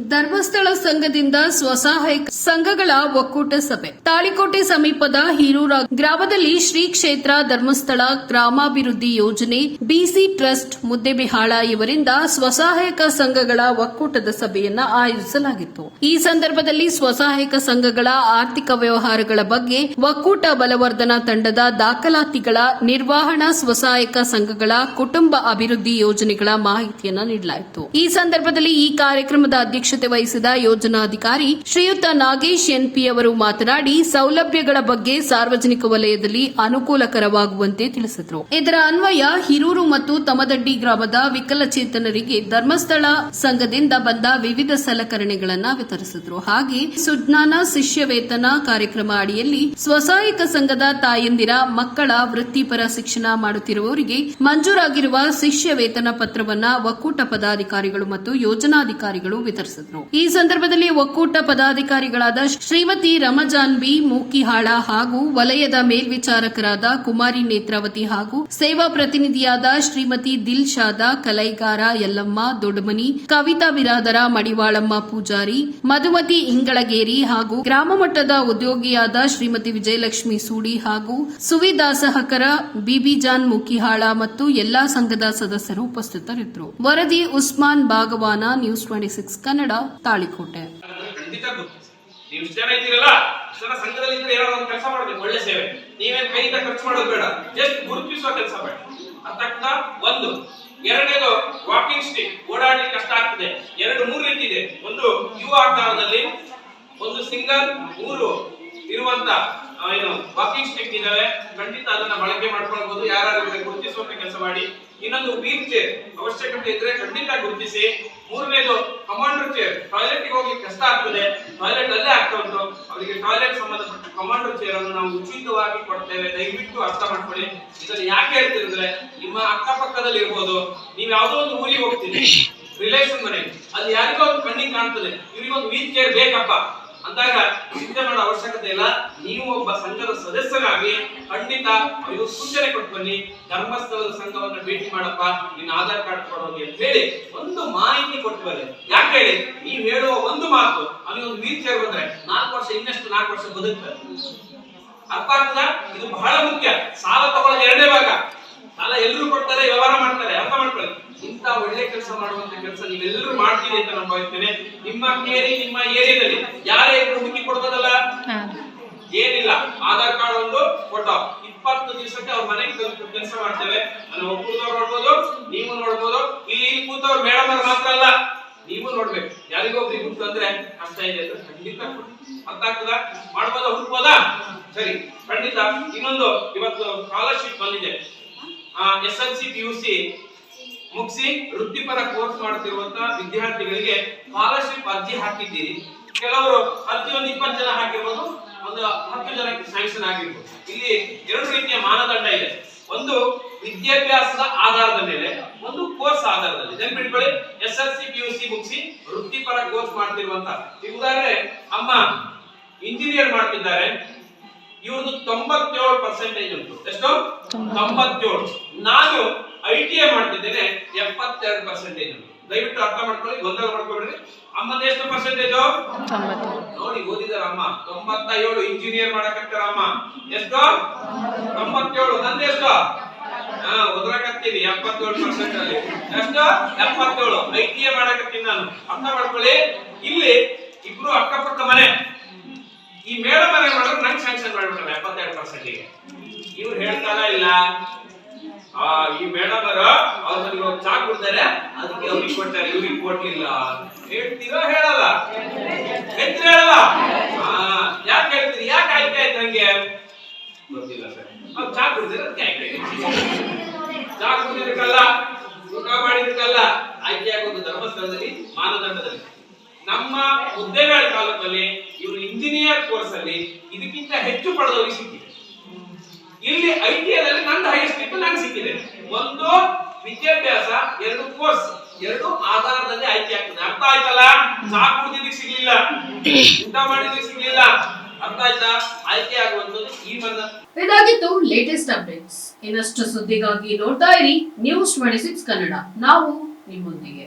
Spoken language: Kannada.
ಧರ್ಮಸ್ಥಳ ಸಂಘದಿಂದ ಸ್ವಸಹಾಯಕ ಸಂಘಗಳ ಒಕ್ಕೂಟ ಸಭೆ. ತಾಳಿಕೋಟೆ ಸಮೀಪದ ಹೀರೂರ ಗ್ರಾಮದಲ್ಲಿ ಶ್ರೀ ಕ್ಷೇತ್ರ ಧರ್ಮಸ್ಥಳ ಗ್ರಾಮಾಭಿವೃದ್ಧಿ ಯೋಜನೆ, ಬಿಸಿ ಟ್ರಸ್ಟ್ ಮುದ್ದೆಬಿಹಾಳ ಇವರಿಂದ ಸ್ವಸಹಾಯಕ ಸಂಘಗಳ ಒಕ್ಕೂಟದ ಸಭೆಯನ್ನ ಆಯೋಜಿಸಲಾಗಿತ್ತು. ಈ ಸಂದರ್ಭದಲ್ಲಿ ಸ್ವಸಹಾಯಕ ಸಂಘಗಳ ಆರ್ಥಿಕ ವ್ಯವಹಾರಗಳ ಬಗ್ಗೆ ಒಕ್ಕೂಟ ಬಲವರ್ಧನಾ ತಂಡದ ದಾಖಲಾತಿಗಳ ನಿರ್ವಹಣಾ ಸ್ವಸಹಾಯಕ ಸಂಘಗಳ ಕುಟುಂಬ ಅಭಿವೃದ್ಧಿ ಯೋಜನೆಗಳ ಮಾಹಿತಿಯನ್ನ ನೀಡಲಾಯಿತು. ಈ ಸಂದರ್ಭದಲ್ಲಿ ಈ ಕಾರ್ಯಕ್ರಮದ ಅಧ್ಯಕ್ಷತೆ ವಹಿಸಿದ ಯೋಜನಾಧಿಕಾರಿ ಶ್ರೀಯುತ ನಾಗೇಶ್ ಎನ್ಪಿ ಅವರು ಮಾತನಾಡಿ, ಸೌಲಭ್ಯಗಳ ಬಗ್ಗೆ ಸಾರ್ವಜನಿಕ ವಲಯದಲ್ಲಿ ಅನುಕೂಲಕರವಾಗುವಂತೆ ತಿಳಿಸಿದರು. ಇದರ ಅನ್ವಯ ಹಿರೂರು ಮತ್ತು ತಮದಡ್ಡಿ ಗ್ರಾಮದ ವಿಕಲಚೇತನರಿಗೆ ಧರ್ಮಸ್ಥಳ ಸಂಘದಿಂದ ಬಂದ ವಿವಿಧ ಸಲಕರಣೆಗಳನ್ನು ವಿತರಿಸಿದರು. ಹಾಗೆ ಸುಜ್ಞಾನ ಶಿಷ್ಯ ವೇತನ ಕಾರ್ಯಕ್ರಮ ಅಡಿಯಲ್ಲಿ ಸ್ವಸಹಾಯಕ ಸಂಘದ ತಾಯಂದಿರ ಮಕ್ಕಳ ವೃತ್ತಿಪರ ಶಿಕ್ಷಣ ಮಾಡುತ್ತಿರುವವರಿಗೆ ಮಂಜೂರಾಗಿರುವ ಶಿಷ್ಯ ವೇತನ ಪತ್ರವನ್ನು ಒಕ್ಕೂಟ ಪದಾಧಿಕಾರಿಗಳು ಮತ್ತು ಯೋಜನಾಧಿಕಾರಿಗಳು ವಿತರಿಸಿದರು. ಈ ಸಂದರ್ಭದಲ್ಲಿ ಒಕ್ಕೂಟ ಪದಾಧಿಕಾರಿಗಳಾದ ಶ್ರೀಮತಿ ರಮಜಾನ್ ಬಿ. ಮೂಕಿಹಾಳ ಹಾಗೂ ವಲಯದ ಮೇಲ್ವಿಚಾರಕರಾದ ಕುಮಾರಿ ನೇತ್ರಾವತಿ ಹಾಗೂ ಸೇವಾ ಪ್ರತಿನಿಧಿಯಾದ ಶ್ರೀಮತಿ ದಿಲ್ ಶಾದ ಕಲೈಗಾರ ಯಲ್ಲಮ್ಮ ದೊಡ್ಡಮನಿ ಕವಿತಾ ಬಿರಾದರ ಮಡಿವಾಳಮ್ಮ ಪೂಜಾರಿ, ಮಧುಮತಿ ಇಂಗಳಗೇರಿ ಹಾಗೂ ಗ್ರಾಮ ಮಟ್ಟದ ಉದ್ಯೋಗಿಯಾದ ಶ್ರೀಮತಿ ವಿಜಯಲಕ್ಷ್ಮಿ ಸೂಡಿ ಹಾಗೂ ಸುವಿದಾಸಹಕರ ಬಿಬಿಜಾನ್ ಮೂಕಿಹಾಳ ಮತ್ತು ಎಲ್ಲಾ ಸಂಘದ ಸದಸ್ಯರು ಉಪಸ್ಥಿತರಿದ್ದರು. ವರದಿ Usman Bagawan news twenty six, Kannada. Talikote. ಖಂಡಿತ ನೀವು ಜನ ಇದ್ದೀರಲ್ಲ ಇಷ್ಟು ಜನ ಸಂಘದಲ್ಲಿ ಇದ್ರೆ ಏನೋ ಒಂದು ಕೆಲಸ ಮಾಡಬೇಕು, ಒಳ್ಳೆ ಸೇವೆ. ನೀವೇನ್ ಕೈಯಿಂದ ಖರ್ಚು ಮಾಡೋದು ಬೇಡ. ಜಸ್ಟ್ ಗುರುತಿಸುವ ಕೆಲಸ ಬೇಡ ಅಂತಕ್ಕಂಥ ಒಂದು. ಎರಡನೇದು ವಾಕಿಂಗ್ ಸ್ಟಿಕ್ ಓಡಾಡ್ಲಿಕ್ಕೆ ಕಷ್ಟ ಆಗ್ತದೆ. ಎರಡು, ಮೂರು ರೀತಿ ಇದೆ ಒಂದು ಯುವ ಆಕಾರದಲ್ಲಿ ಒಂದು ಸಿಂಗಲ್, ಮೂರು ಇರುವಂತ ಏನು ವಾಕಿಂಗ್ ಸ್ಟಿಕ್ ಇದಾವೆ, ಖಂಡಿತ ಅದನ್ನ ಬಳಕೆ ಮಾಡ್ಕೊಳ್ಬಹುದು ಯಾರು ಗುರುತಿಸುವಂತ ಕೆಲಸ ಮಾಡಿ. ಇನ್ನೊಂದು ವೀಲ್ ಚೇರ್ ಅವಶ್ಯಕತೆ ಇದ್ರೆ ಖಂಡಿತ ಗುರುತಿಸಿ. ಮೂರನೇದು ಕಮಾಂಡರ್ ಚೇರ್ ಟಾಯ್ಲೆಟ್ ಹೋಗಿ ಕಷ್ಟ ಆಗ್ತದೆ. ಟಾಯ್ಲೆಟ್ ಅಲ್ಲೇ ಆಗ್ತಾ ಉಂಟು. ಅವರಿಗೆ ಟಾಯ್ಲೆಟ್ ಸಂಬಂಧಪಟ್ಟ ಕಮಾಂಡರ್ ಚೇರ್ ಅನ್ನು ನಾವು ಉಚಿತವಾಗಿ ಕೊಡ್ತೇವೆ. ದಯವಿಟ್ಟು ಅರ್ಥ ಮಾಡ್ಕೊಳ್ಳಿ. ಇದನ್ನ ಯಾಕೆ ಹೇಳ್ತಿದ್ರೆ ನಿಮ್ಮ ಅಕ್ಕಪಕ್ಕದಲ್ಲಿ ಇರ್ಬೋದು. ನೀವು ಯಾವುದೋ ಒಂದು ಊರಿಗೆ ಹೋಗ್ತೀರಿ. ರಿಲೇಷನ್ ಮನೆ. ಅಲ್ಲಿ ಯಾರಿಗೋ ಒಂದು ಕಣ್ಣಿಗೆ ಕಾಣ್ತದೆ. ಇವ್ರಿಗೊಂದು ವೀಲ್ ಚೇರ್ ಬೇಕಪ್ಪ ಅಂದಾಗ ಚಿಂತೆ ಮಾಡೋ ಅವಶ್ಯಕತೆ ಇಲ್ಲ. ನೀವು ಒಬ್ಬ ಸಂಘದ ಸದಸ್ಯರಾಗಿ ಖಂಡಿತ ಇದು ಸೂಚನೆ ಕೊಟ್ಟು ಬನ್ನಿ. ಧರ್ಮಸ್ಥಳದ ಸಂಘವನ್ನ ಭೇಟಿ ಮಾಡಪ್ಪ. ನಿನ್ನ ಆಧಾರ್ ಕಾರ್ಡ್ ಕೊಡೋದು ಅಂತ ಹೇಳಿ ಒಂದು ಮಾಹಿತಿ ಕೊಟ್ಟು ಬನ್ನಿ. ಯಾಕೆ ಹೇಳಿ? ನೀವು ಹೇಳುವ ಒಂದು ಮಾತು, ಅಲ್ಲಿ ಒಂದು ವೀಲ್ ಚೇರ್ ಬಂದ್ರೆ ನಾಲ್ಕು ವರ್ಷ, ಇನ್ನಷ್ಟು ನಾಲ್ಕು ವರ್ಷ ಬದುಕ್ತಾರೆ ಅರ್ಥ ಆಗ್ತದ? ಇದು ಬಹಳ ಮುಖ್ಯ. ಸಾಲ ತಗೊಳ್ಳೋದು ಎರಡನೇ ಭಾಗ. ಸಾಲ ಎಲ್ಲರೂ ಕೊಡ್ತಾರೆ, ವ್ಯವಹಾರ ಮಾಡ್ತಾರೆ, ಅರ್ಥ ಮಾಡ್ಕೊಳ್ಳಿ. ಇಂತ ಒಳ್ಳೆ ಕೆಲಸ ಮಾಡುವಂತ ಕೆಲಸ ನೀವೆಲ್ಲರೂ ಮಾಡ್ತೀರಿ ಅಂತ ನಾನು ಭಾವಿಸ್ತೇನೆ. ನಿಮ್ಮ ಕೇರಿ, ನಿಮ್ಮ ಏರಿಯಾದಲ್ಲಿ ಯಾರೇ ಹುಡುಕಿ ಕೊಡ್ಬೋದಲ್ಲ ಏನಿಲ್ಲ. ಆಧಾರ್ ಕಾರ್ಡ್ ಒಂದು ಫೋಟೋ ಇಪ್ಪತ್ತು ದಿವಸಕ್ಕೆ ಅವ್ರ ಮನೆಗೆ ಕೆಲಸ ಮಾಡ್ತೇವೆ. ಅಲ್ಲಿ ಒಕ್ಕೂತವ್ರು ನೋಡ್ಬೋದು, ನೀವು ನೋಡ್ಬೋದು. ಇಲ್ಲಿ ಇಲ್ಲಿ ಕೂತವ್ರು ಮೇಡಮ್ ಅವ್ರು ಮಾತ್ರ ಅಲ್ಲ. ನೀವು ನೋಡ್ಬೇಕು. ಯಾರಿಗೊಬ್ರಿಗೆ ಗುರ್ತು ಅಂದ್ರೆ ಕಷ್ಟ ಇದೆ ಅಂದ್ರೆ ಖಂಡಿತ. ಅರ್ಥ ಆಗ್ತದ? ಮಾಡ್ಬೋದಾ, ಹುಡುಕ್ಬೋದಾ? ಸರಿ, ಖಂಡಿತ. ಇನ್ನೊಂದು, ಇವತ್ತು ಸ್ಕಾಲರ್ಶಿಪ್ ಬಂದಿದೆ. S L C, P U C ಮುಗಿಸಿ ವೃತ್ತಿಪರ ಕೋರ್ಸ್ ಮಾಡ್ತಿರುವಂತ ವಿದ್ಯಾರ್ಥಿಗಳಿಗೆ ಸ್ಕಾಲರ್ಶಿಪ್ ಅರ್ಜಿ ಹಾಕಿದ್ದೀರಿ. ಕೆಲವರು ಅರ್ಜಿ ಒಂದು ಇಪ್ಪತ್ತು ಜನ ಹಾಕಿರ್ಬೋದು. ಒಂದು ಹತ್ತು ಜನಕ್ಕೆ ಸ್ಯಾಂಕ್ಷನ್ ಆಗಿರ್ಬೋದು. ಇಲ್ಲಿ ಎರಡು ರೀತಿಯ ಮಾನದಂಡ ಇದೆ. ಒಂದು ವಿದ್ಯಾಭ್ಯಾಸದ ಆಧಾರದ ಮೇಲೆ ಒಂದು ಕೋರ್ಸ್ ಆಧಾರದಲ್ಲಿ. ನೆನ್ಪಿಟ್ಕೊಳ್ಳಿ S L C P U C ಮುಗಿಸಿ ವೃತ್ತಿಪರ ಕೋರ್ಸ್ ಮಾಡ್ತಿರುವಂತ. ಈ ಉದಾಹರಣೆ ಅಮ್ಮ ಇಂಜಿನಿಯರ್ ಮಾಡ್ತಿದ್ದಾರೆ. ಇವ್ರದ್ದು ತೊಂಬತ್ತೇಳು ಪರ್ಸೆಂಟೇಜ್ ಉಂಟು. ಎಷ್ಟು? ತೊಂಬತ್ತೇಳು. ನಾನು ಐ ಟಿ ಐ ಮಾಡ್ತಿದ್ದೇನೆ ಎಪ್ಪತ್ತೆರಡು ಪರ್ಸೆಂಟೇಜ್ ದಯವಿಟ್ಟು ಅರ್ಥ ಮಾಡ್ಕೊಳ್ಳಿ ಗೊಂದಲ ಮಾಡ್ಕೊಬೇಡಿ ಅಮ್ಮದ ಎಷ್ಟು ಪರ್ಸೆಂಟೇಜ್ ನೋಡಿ ಓದಿದಾರ ಅಮ್ಮ. ತೊಂಬತ್ತ ಏಳು ಇಂಜಿನಿಯರ್ ಮಾಡಕತ್ತಾರ ಅಮ್ಮ. ಎಷ್ಟು? ತೊಂಬತ್ತೇಳು. ನಂದು ಎಷ್ಟು? ಹಾ ಓದ್ರಾಕತ್ತೀನಿ ಎಪ್ಪತ್ತೇಳು ಪರ್ಸೆಂಟ್ ಅಲ್ಲಿ. ಎಷ್ಟು? ಎಪ್ಪತ್ತೇಳು. ಐ ಟಿ ಐ ಮಾಡಕತ್ತೀನಿ ನಾನು. ಅರ್ಥ ಮಾಡ್ಕೊಳ್ಳಿ. ಇಲ್ಲಿ ಇಬ್ರು ಅಕ್ಕಪಕ್ಕ ಮನೆ. ಈ ಮೇಡಮ್ ಮನೆ ಮಾಡಿದ್ರೆ ನಂಗೆ ಸ್ಯಾಂಕ್ಷನ್ ಮಾಡ್ಬಿಟ್ಟಾರೆ ಎಪ್ಪತ್ತೆರಡು ಪರ್ಸೆಂಟಿಗೆ ಇವ್ರು ಹೇಳ್ತಾರ ಇಲ್ಲ. ಆ, ಈ ಮೇಡಮ್ ಅವರು ಅವ್ರ ಚಾ ಕುಡ್ತಾರೆ, ಅದಕ್ಕೆ ಅವ್ರಿಗೆ ಕೊಟ್ಟಾರೆ ಇವ್ರಿಗೆ ಕೊಡ್ಲಿಲ್ಲ ಹೇಳ್ತೀರೋ ಹೇಳಲ್ಲ. ಹೆಚ್ಚು ಹೇಳಲ್ಲ? ಯಾಕೆ ಹೇಳ್ತೀರಿ? ಯಾಕೆ ಆಯ್ಕೆ ಆಯ್ತು ನಂಗೆ ಗೊತ್ತಿಲ್ಲ ಸರ್. ಅವ್ರು ಚಾ ಕುಡ್ದಿರ ಅದಕ್ಕೆ ಆಯ್ಕೆ ಚಾಕ್ ಚಾ ಕುಡಿದಕ್ಕಲ್ಲ ಊಟ ಮಾಡಿದಕ್ಕಲ್ಲ ಆಯ್ಕೆ ಆಗೋದು ಧರ್ಮಸ್ಥಳದಲ್ಲಿ, ಮಾನದಂಡದಲ್ಲಿ. ನಮ್ಮ ಹುದ್ದೆಗಳ ತಾಲೂಕಲ್ಲಿ ಇವರು ಇಂಜಿನಿಯರ್ ಕೋರ್ಸ್ ಅಲ್ಲಿ ಇದಕ್ಕಿಂತ ಹೆಚ್ಚು ಪಡೆದವರಿಗೆ ಸಿಕ್ಕಿದೆ ಇಲ್ಲಿ ಐ ಟಿ ಐದಲ್ಲಿ ನಂದು ಹೈಯೆಸ್ಟ್ ಇತ್ತು ನಂಗೆ ಸಿಕ್ಕಿದೆ. ಒಂದು ವಿದ್ಯಾಭ್ಯಾಸ, ಎರಡು ಕೋರ್ಸ್ ಎರಡು ಆಧಾರದಲ್ಲಿ ಆಯ್ಕೆ ಆಗ್ತದೆ. ಅರ್ಥ ಆಯ್ತಲ್ಲ? ಸಾಕು ಕುಡಿದಿದ್ದಕ್ಕೆ ಸಿಗ್ಲಿಲ್ಲ. ಊಟ ಮಾಡಿದ್ದಕ್ಕೆ ಸಿಗ್ಲಿಲ್ಲ. ಅರ್ಥ ಆಯ್ತಾ? ಆಯ್ಕೆ ಆಗುವಂತದ್ದು ಈ ಬಂದ ಇದಾಗಿತ್ತು ಲೇಟೆಸ್ಟ್ ಅಪ್ಡೇಟ್ಸ್ ಇನ್ನಷ್ಟು ಸುದ್ದಿಗಾಗಿ ನೋಡ್ತಾ ಇರಿ ನ್ಯೂಸ್ ಟ್ವೆಂಟಿ ಸಿಕ್ಸ್ ಕನ್ನಡ ನಾವು ನಿಮ್ಮೊಂದಿಗೆ.